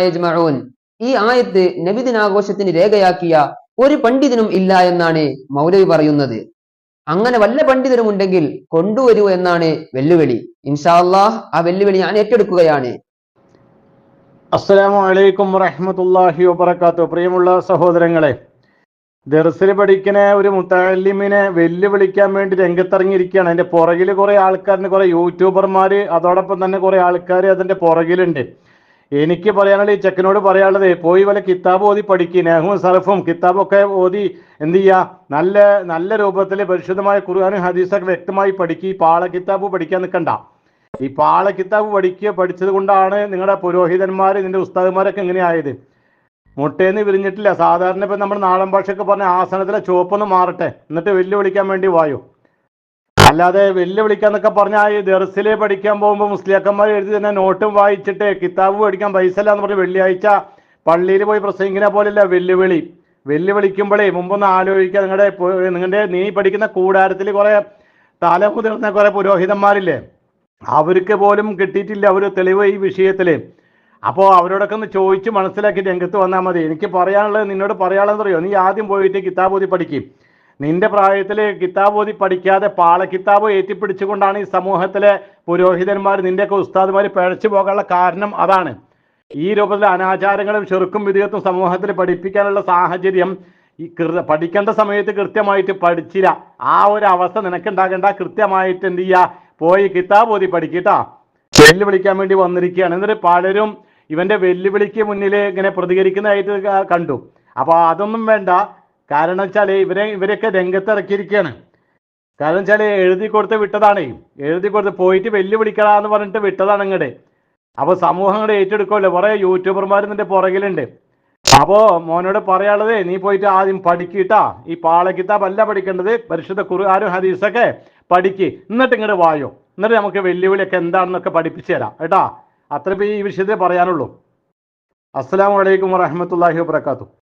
യജ്മഊൻ. ഈ ആയത്ത് നബിദിനാഘോഷത്തിന് രേഖയാക്കിയ ഒരു പണ്ഡിതനും ഇല്ല എന്നാണ് മൗലവി പറയുന്നത്. അങ്ങനെ വല്ല പണ്ഡിതനും ഉണ്ടെങ്കിൽ കൊണ്ടുവരൂ എന്നാണ് വെല്ലുവിളി. ഇൻഷാ അല്ലാഹ് ആ വെല്ലുവിളി ഞാൻ ഏറ്റെടുക്കുകയാണ്. അസ്സലാമു അലൈക്കും വറഹ്മത്തുള്ളാഹി വാത്തു പ്രിയമുള്ള സഹോദരങ്ങളെ ദർസിൽ പഠിക്കുന്ന ഒരു മുത്താലിമിനെ വെല്ലുവിളിക്കാൻ വേണ്ടി രംഗത്തിറങ്ങിയിരിക്കുകയാണ്. അതിന്റെ പുറകിൽ കുറെ ആൾക്കാരുണ്ട്. കുറെ യൂട്യൂബർമാർ അതോടൊപ്പം തന്നെ കുറെ ആൾക്കാർ അതിന്റെ പുറകിലുണ്ട്. എനിക്ക് പറയാനുള്ള ഈ ചെക്കനോട് പറയാനുള്ളത് പോയി വല്ല കിതാബ് ഓതി പഠിക്കുക നെഹും സർഫും കിതാബൊക്കെ ഓതി എന്ത് ചെയ്യുക നല്ല നല്ല രൂപത്തിൽ പരിശുദ്ധമായ ഖുർആാനും ഹദീസൊക്കെ വ്യക്തമായി പഠിക്കുക ഈ പാള കിതാബ് പഠിക്കാൻ നിൽക്കണ്ട. ഈ പാള കിതാബ് പഠിക്കുക പഠിച്ചത് കൊണ്ടാണ് നിങ്ങളുടെ പുരോഹിതന്മാർ നിന്റെ ഉസ്താദന്മാരൊക്കെ എങ്ങനെ ആയത്. മുട്ടേന്ന് വിരിഞ്ഞിട്ടില്ല. സാധാരണ ഇപ്പം നമ്മൾ നാടൻ ഭാഷയൊക്കെ പറഞ്ഞ ആസനത്തിലെ ചുവപ്പൊന്ന് മാറട്ടെ. എന്നിട്ട് വെല്ലുവിളിക്കാൻ വേണ്ടി വായു. അല്ലാതെ വെല്ലുവിളിക്കാന്നൊക്കെ പറഞ്ഞാൽ ഈ ദർസിലെ പഠിക്കാൻ പോകുമ്പോൾ മുസ്ലിയാക്കന്മാർ എഴുതി തന്നെ നോട്ടും വായിച്ചിട്ട് കിതാബ് പഠിക്കാൻ പൈസ ഇല്ല എന്ന് പറഞ്ഞ് വെള്ളിയാഴ്ച പള്ളിയിൽ പോയി പ്രസംഗിക്കുന്ന പോലെയല്ല വെല്ലുവിളി. വെല്ലുവിളിക്കുമ്പോഴേ മുമ്പൊന്ന് ആലോചിക്കുക നിങ്ങളുടെ നിങ്ങളുടെ നീ പഠിക്കുന്ന കൂടാരത്തിൽ കുറേ തല മുതിർന്ന കുറെ പുരോഹിതന്മാരില്ലേ? അവർക്ക് പോലും കിട്ടിയിട്ടില്ല ഒരു തെളിവ് ഈ വിഷയത്തിൽ അപ്പോൾ അവരോടൊക്കെ ഒന്ന് ചോദിച്ച് മനസ്സിലാക്കി രംഗത്ത് വന്നാൽ മതി. എനിക്ക് പറയാനുള്ളത് നിന്നോട് പറയാനുള്ളത് അറിയോ? നീ ആദ്യം പോയിട്ട് കിതാബ് ഓതി പഠിക്കും. നിന്റെ പ്രായത്തിൽ കിതാബ് ഓതി പഠിക്കാതെ പാള കിതാബ് ഏറ്റിപ്പിടിച്ചുകൊണ്ടാണ് ഈ സമൂഹത്തിലെ പുരോഹിതന്മാർ നിന്റെയൊക്കെ ഉസ്താദ്മാർ പിഴച്ചു പോകാനുള്ള കാരണം അതാണ്. ഈ രൂപത്തിൽ അനാചാരങ്ങളും ചെറുക്കും വിധികത്തും സമൂഹത്തിൽ പഠിപ്പിക്കാനുള്ള സാഹചര്യം ഈ കൃ പഠിക്കേണ്ട സമയത്ത് കൃത്യമായിട്ട് പഠിച്ചില്ല. ആ ഒരു അവസ്ഥ നിനക്കുണ്ടാകേണ്ട. കൃത്യമായിട്ട് എന്ത് ചെയ്യുക പോയി കിതാബ് ഓതി പഠിക്കട്ടാ വെല്ലുവിളിക്കാൻ വേണ്ടി വന്നിരിക്കുകയാണ്. എന്നിട്ട് പലരും ഇവന്റെ വെല്ലുവിളിക്ക് മുന്നിൽ ഇങ്ങനെ പ്രതികരിക്കുന്നതായിട്ട് കണ്ടു. അപ്പോൾ അതൊന്നും വേണ്ട. കാരണം വെച്ചാൽ ഇവരെ ഇവരൊക്കെ രംഗത്തിറക്കിയിരിക്കുകയാണ് കാരണം വെച്ചാൽ എഴുതി കൊടുത്ത് വിട്ടതാണ്. എഴുതി കൊടുത്ത് പോയിട്ട് വെല്ലുവിളിക്കടാന്ന് പറഞ്ഞിട്ട് വിട്ടതാണ് ഇങ്ങോട്ട് അപ്പോൾ സമൂഹം അങ്ങോട്ട് ഏറ്റെടുക്കുമല്ലോ. കുറേ യൂട്യൂബർമാരും നിന്റെ പുറകിലുണ്ട്. അപ്പോൾ മോനോട് പറയാനുള്ളത് നീ പോയിട്ട് ആദ്യം പഠിക്കിട്ടാ. ഈ പാള കിതാബ് അല്ല പഠിക്കേണ്ടത്. പരിശുദ്ധ കുറുകാരും ഹദീസൊക്കെ പഠിക്ക്. എന്നിട്ട് ഇങ്ങോട്ട് വായോ. എന്നിട്ട് നമുക്ക് വെല്ലുവിളിയൊക്കെ എന്താണെന്നൊക്കെ പഠിപ്പിച്ചു തരാം. കേട്ടാ? അത്ര ഈ വിഷയത്തെ പറയാനുള്ളൂ. അസ്സാം വലൈക്കും വറഹമത്തല്ലാഹി വാബർക്കാത്തു